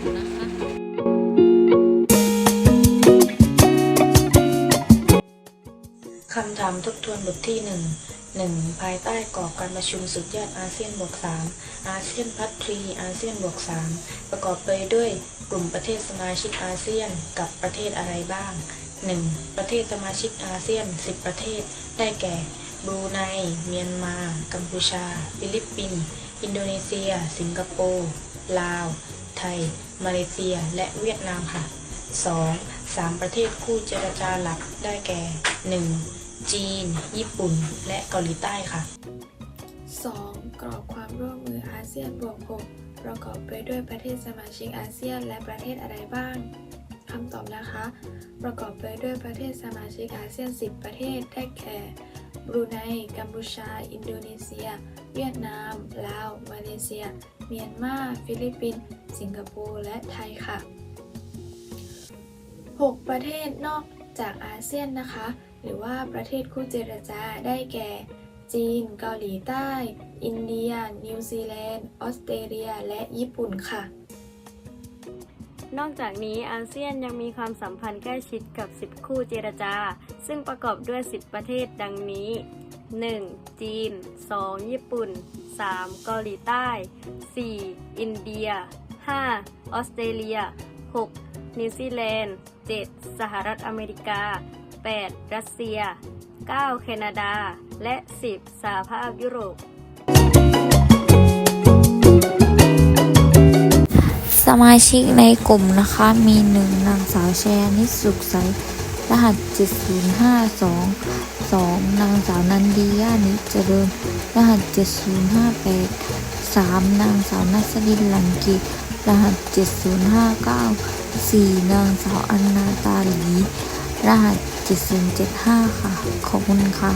คำถามทบทวนบทที่หนึ่งหนึ่งภายใต้กรอบการประชุมสุดยอดอาเซียนบวกสามอาเซียนพัฒทรีอาเซียนบวกสามประกอบไปด้วยกลุ่มประเทศสมาชิกอาเซียนกับประเทศอะไรบ้าง 1. ประเทศสมาชิกอาเซียน 10 ประเทศ ได้แก่ บรูไน เมียนมา กัมพูชา ฟิลิปปินส์ อินโดนีเซีย สิงคโปร์ ลาว ไทย มาเลเซีย และเวียดนามค่ะ 2. สามประเทศคู่เจรจาหลักได้แก่ 1. จีน ญี่ปุ่น และเกาหลีใต้ค่ะ 2. กรอบความร่วมมืออาเซียนบวก6ประกอบไปด้วยประเทศสมาชิกอาเซียน และประเทศอะไรบ้างคำตอบนะคะ ประกอบไปด้วยประเทศสมาชิกอาเซียน 10 ประเทศได้แก่บรูไนกัมพูชา อินโดนีเซีย เวียดนาม ลาว มาเลเซีย เมียนมา ฟิลิปปินส์ สิงคโปร์ และไทยค่ะ 6 ประเทศนอกจากอาเซียนนะคะ หรือว่าประเทศคู่เจรจาได้แก่ จีน เกาหลีใต้ อินเดีย นิวซีแลนด์ ออสเตรเลีย และญี่ปุ่นค่ะ นอกจากนี้อาเซียนยังมีความสัมพันธ์ใกล้ชิดกับ 10 คู่เจรจา ซึ่งประกอบด้วย 10 ประเทศดังนี้ 1. จีน 2. ญี่ปุ่น 3. เกาหลีใต้ 4. อินเดีย 5. ออสเตรเลีย 6. นิวซีแลนด์ 7. สหรัฐอเมริกา 8. รัสเซีย 9. แคนาดา และ 10. สหภาพยุโรป มาชิกในกลุ่มนะคะ มีหนึ่งนางสาวแชร์นิสุขใส รหัส 7052 2 นางสาวนันดียานิจเจริญ รหัส 7058 3 นางสาวนัสลินหลังกิรหัส 7059 4 นางสาวอันนาตาหลี รหัส 7075 ค่ะ ขอบคุณค่ะ